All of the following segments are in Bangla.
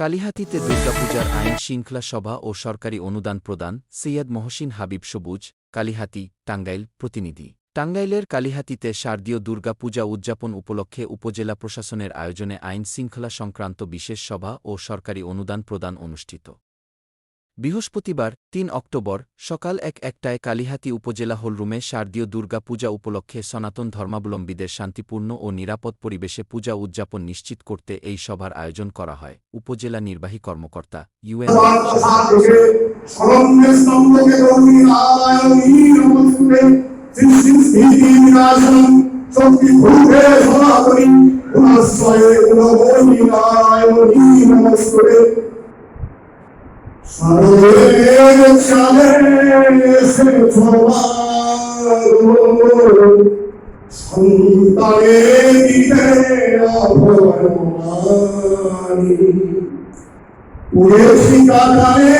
কালিহাতিতে দুর্গাপূজার আইন শৃঙ্খলা সভা ও সরকারি অনুদান প্রদান, সৈয়দ মহসিন হাবিব সবুজ, কালিহাতি, টাঙ্গাইল প্রতিনিধি। টাঙ্গাইলের কালিহাতিতে শারদীয় দুর্গাপূজা উদযাপন উপলক্ষে উপজেলা প্রশাসনের আয়োজনে আইন শৃঙ্খলা সংক্রান্ত বিশেষ সভা ও সরকারি অনুদান প্রদান অনুষ্ঠিত। বৃহস্পতিবার, তিন অক্টোবর, সকাল এক একটায় কালিহাতি উপজেলা হলরুমে শারদীয় দুর্গা পূজা উপলক্ষে সনাতন ধর্মাবলম্বীদের শান্তিপূর্ণ ও নিরাপদ পরিবেশে পূজা উদযাপন নিশ্চিত করতে এই সভার আয়োজন করা হয়। উপজেলা নির্বাহী কর্মকর্তা, ইউএন স্মরণে সন্তানে দিতে অভয়মানি পুরেছি কাতারে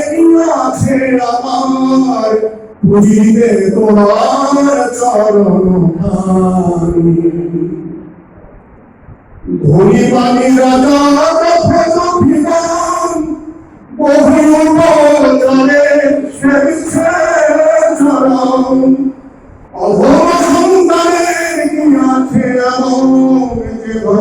আছে আমার পুজিবে তোমার চরণ ধনী বাণী রাজা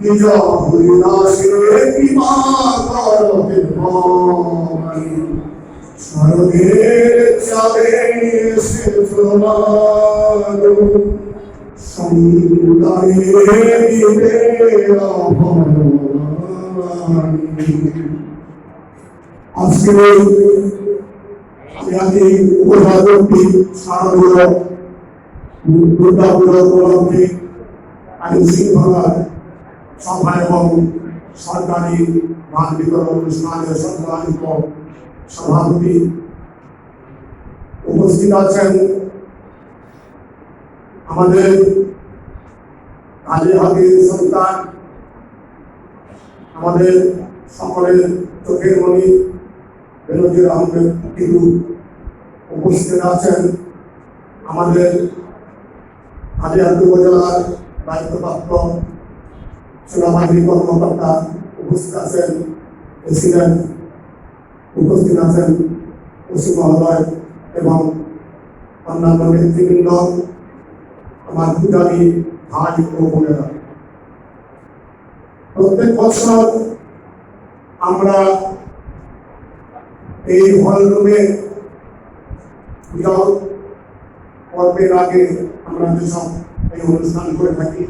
নিজ হরিদাসে কৃপা করো স্বর্গের চালে সে প্রমাদ সমুদায়ের দিবে অভয়মানি আজকের এই জাতি উপজাতি সারাগুলো দুর্গা পুজো উপলক্ষে আইন শৃঙ্খলার সভা সরকারি মান বিতরণ সভাপতি উপস্থিত আছেন আমাদের কালীহাতির সন্তান, আমাদের সকলের চোখের মণি বেনজির আহমেদ টিরু উপস্থিত আছেন আমাদের কালিয়াতি উপজেলার দায়িত্বপ্রাপ্ত সেনাবাহিনী কর্মকর্তা উপস্থিত আছেন, প্রেসিডেন্ট উপস্থিত আছেন, ওসি মহোদয় এবং অন্যান্য নেতৃবৃন্দ, আমার পূজারী ভাই ও বোনেরা। প্রত্যেক বছর আমরা এই হল রুমে পূজা পর্বের আগে আমরা যেসব এই অনুষ্ঠান করে থাকি